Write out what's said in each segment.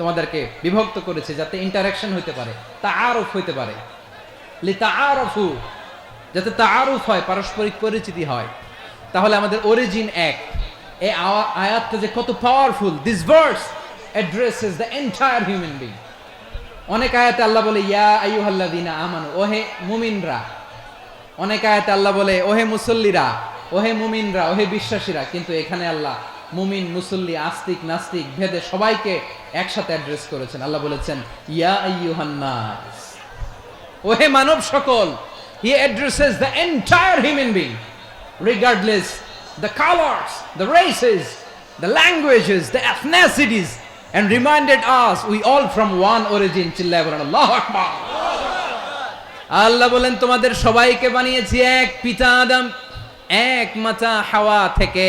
তোমাদেরকে বিভক্ত করেছে যাতে ইন্টারাকশন হতে পারে তা আরফ হইতে পারে। লিতা আরফু যাতে তা আরফ হয়, পারস্পরিক পরিচিতি হয়। তাহলে আমাদের অরিজিন এক। এই আয়াতটা যে কত powerful this verse addresses the entire human being অনেক আয়াতে আল্লাহ বলে, ইয়া আইয়ুহাল্লাযীনা আমানু, ওহে মুমিনরা। অনেক আয়াতে আল্লাহ বলে, ওহে মুসল্লিরা, ওহে মুমিনরা, ওহে বিশ্বাসীরা। কিন্তু এখানে আল্লাহ মুমিন, মুসল্লি, আস্তিক, নাস্তিক, ভেদে সবাইকে একসাথে অ্যাড্রেস করেছেন। আল্লাহ বলেছেন, ইয়া আইয়ুহান্নাস। ওহে মানব সকল, he addresses the entire human being regardless the colours the races the languages the ethnicities us, we all from one origin, চিল্লায় বলেন, আল্লাহু আকবার। আল্লাহ বলেন, তোমাদের সবাইকে বানিয়েছি এক পিতা আদম, এক মাতা হাওয়া থেকে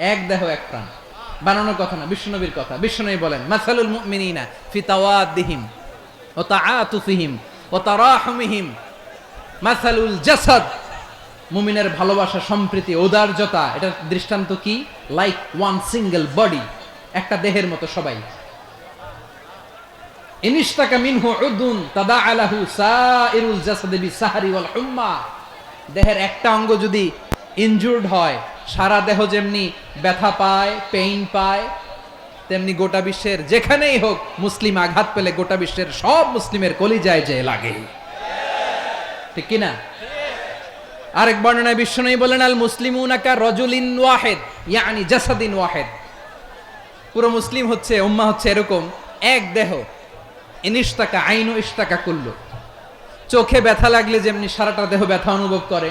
এক দেহ, এক প্রাণ। বানানোর কথা না, বিশ্বনবীর কথা। বিশ্বনবী বলেন, মাসালুল মুমিনিনা ফি তাওয়াদ্দিহিম ও তাআতুফিহিম ও তারাহুমিহিম। মাসালুল জাসাদ। মুমিনের ভালোবাসা, সম্প্রীতি ঔদার্যতা এটার দৃষ্টান্ত কি? লাইক ওয়ান সিঙ্গেল বডি একটা দেহের মতো সবাই। ইনিশতাকা মিনহু উদুন তাদা আলাহু সাইরুল জাসাদি বিসাহারি ওয়াল হুম্মা। দেহের একটা অঙ্গ যদি ইনজুর্ড হয়, সারা দেহ যেমনি ব্যথা পায় পেইন পায়, তেমনি গোটা বিশ্বের যেখানেই হোক মুসলিম আঘাত পেলে গোটা বিশ্বের সব মুসলিমের কলিজায় যে লাগে। ঠিক কি না আরেক বর্ণনায় বিশ্বনবী বলেন, আল মুসলিমুন আকা রজুলিন ওয়াহেদ, ইয়ানি জাসাদিন ওয়াহেদ। পুরো মুসলিম হচ্ছে, উম্মা হচ্ছে এরকম, এক দেহ। ইনিশতাকা আইনু ইশতাকা কুল্লু। চোখে ব্যথা লাগলে যেমনি সারাটা দেহ ব্যথা অনুভব করে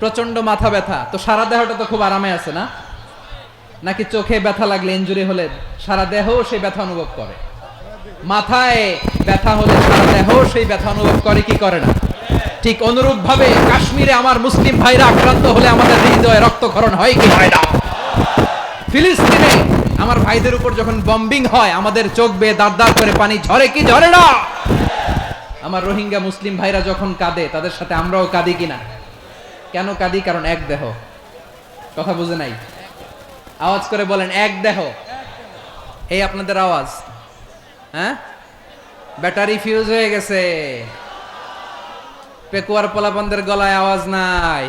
প্রচণ্ড মাথা ব্যথা। তো সারা দেহটা তো খুব আরামে আছে না? নাকি চোখে ব্যথা লাগলে ইঞ্জুরি হলে সারা দেহ সেই ব্যথা অনুভব করে? মাথায় ব্যথা হলে সারা দেহ সেই ব্যথা অনুভব করে, কি করে না? ঠিক অনুরূপ ভাবে কাশ্মীরে আমার মুসলিম ভাইরা আক্রান্ত হলে আমাদের হৃদয়ে রক্তক্ষরণ হয় কি হয় না? ফিলিস্তিনে আমার ভাইদের উপর যখন বম্বিং হয়, আমাদের চোখ বেয়ে দাঁড় দাঁড় করে পানি ঝরে কি ঝরে না? আমার রোহিঙ্গা মুসলিম ভাইরা যখন কাঁদে, তাদের সাথে আমরাও কাঁদি কিনা? কেন কাঁদি? কারণ এক দেহ। কথা বুঝে নাই? আওয়াজ করে বলেন, এক দেহ। এই আপনাদের আওয়াজ। হ্যাঁ? ব্যাটারি ফিউজ হয়ে গেছে। পেকুয়ার পোলাপনদের গলায় আওয়াজ নাই।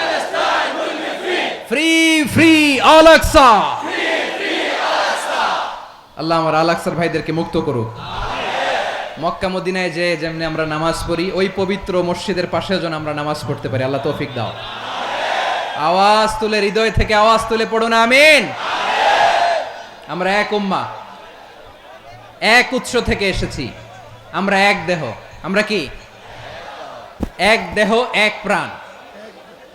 free free আলাক্সা আল্লাহ আমার আলাক্সার ভাইদেরকে মুক্ত করুক। মক্কা, মদিনায় যে যেমনি আমরা নামাজ পড়ি, ওই পবিত্র মসজিদের পাশেও যেন আমরা নামাজ পড়তে পারি। আল্লাহ তৌফিক দাও। আওয়াজ তুলে, হৃদয় থেকে আওয়াজ তুলে পড়ুন, আমিন। আমরা এক উম্মা। এক উৎস থেকে এসেছি। আমরা এক দেহ। আমরা কি? এক দেহ, এক প্রাণ।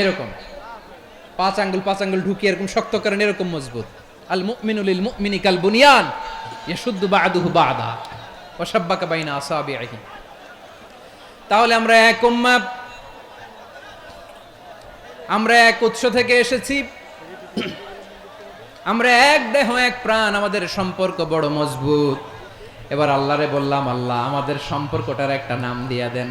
এরকম। পাঁচ আঙ্গুল পাঁচ আঙ্গুল ঢুকিয়ে এরকম শক্ত করেন, এরকম মজবুত। আল মুমিনুল মুমিনি কাল বুনিয়ান, ইয়াশুদ্দু বাদুহু বাদা ওয়াসাব্বাকা বাইনা আসাবিহি তাহলে আমরা এক উম্মা আমরা এক উৎস থেকে এসেছি। আমরা এক দেহ, এক প্রাণ, আমাদের সম্পর্ক বড় মজবুত। এবার আল্লাহরে বললাম, আল্লাহ, আমাদের সম্পর্কটার একটা নাম দিয়া দেন।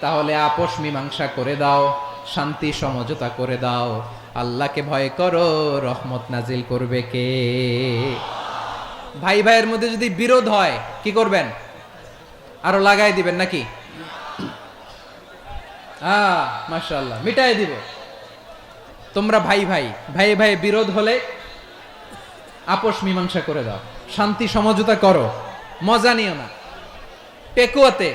তাহলে আপোষ মীমাংসা করে দাও, শান্তি সমঝোতা করে দাও। আল্লাহকে ভয় করো, রহমত নাজিল করবে কে? ভাই ভাইয়ের মধ্যে যদি বিরোধ হয়, কি করবেন? আরও লাগাই দিবেন নাকি? আহ, মাশাআল্লাহ, মিটাই দিব। তোমরা ভাই ভাই ভাই ভাই বিরোধ হলে আপোষ মীমাংসা করে দাও। শান্তি সমঝোতা করো। মজা নিও না। পেকুয়াতে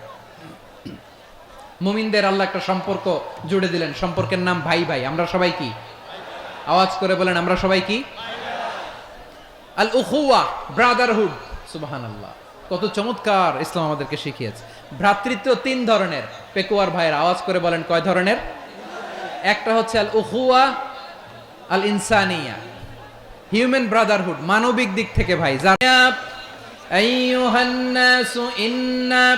মুমিনদের আল্লাহ একটা সম্পর্ক জুড়ে দিলেন। সম্পর্কের নাম ভাই ভাই। আমরা সবাই কি? আওয়াজ করে বলেন, আমরা সবাই কি? আল উখুয়া ব্রাদারহুড। সুবাহান আল্লাহ কত চমৎকার ইসলাম আমাদেরকে শিখিয়েছে। ভ্রাতৃত্ব তিন ধরনের। পেকুয়ার ভাইয়ের আওয়াজ করে বলেন, কয় ধরনের? একটা হচ্ছে আল উখুয়া আল ইনসানিয়া হিউম্যান ব্রাদারহুড, মানবিক দিক থেকে ভাই। জানা আইয়ুহান নাসু ইন্না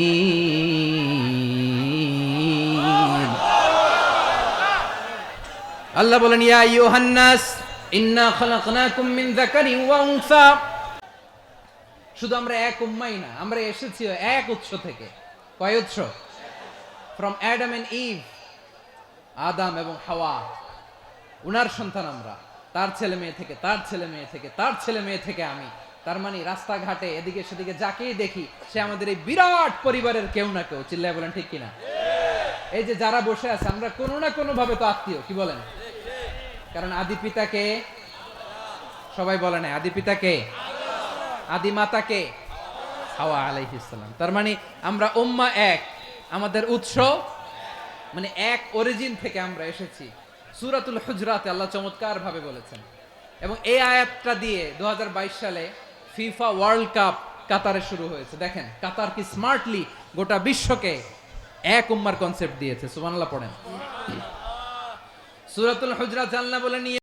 আল্লাহ বলেন, ইয়া ইউহান্নাস ইন্না খালাকনাকুম মিন যাকারিন ওয়া উনসা। শুধু আমরা এক উম্মাই না, আমরা এসেছি এক উৎস থেকে। কয় উৎস? ফ্রম অ্যাডাম এন্ড ইভ আদাম এবং হাওয়া। উনার সন্তান আমরা, তার ছেলে মেয়ে থেকে, তার ছেলে মেয়ে থেকে, তার ছেলে মেয়ে থেকে আমি। তার মানে রাস্তাঘাটে, এদিকে সেদিকে যাকেই দেখি, সে আমাদের এই বিরাট পরিবারের কেউ না কেউ। চিল্লায় বলেন, ঠিক কিনা? এই যে যারা বসে আছে, আমরা কোনো না কোনো ভাবে তো আত্মীয়, কি বলেন? কারণ আদি পিতাকে সবাই বলে না আদি পিতাকে আদি মাতাকে হাওয়া আলাইহিসসালাম তার মানে আমরা উম্মা এক, আমাদের উৎস মানে এক অরিজিন থেকে আমরা এসেছি। সূরাতুল হুজরাতে আল্লাহ চমৎকার ভাবে বলেছেন। এবং এই আয়াতটা দিয়ে দু হাজার বাইশ সালে ফিফা ওয়ার্ল্ড কাপ কাতারে শুরু হয়েছে। দেখেন, কাতার কি স্মার্টলি গোটা বিশ্বকে এক উম্মার কনসেপ্ট দিয়েছে। সুবহানাল্লাহ, পড়েন। সূরাতুল হুজরাত আল্লাহ বলে নিয়ে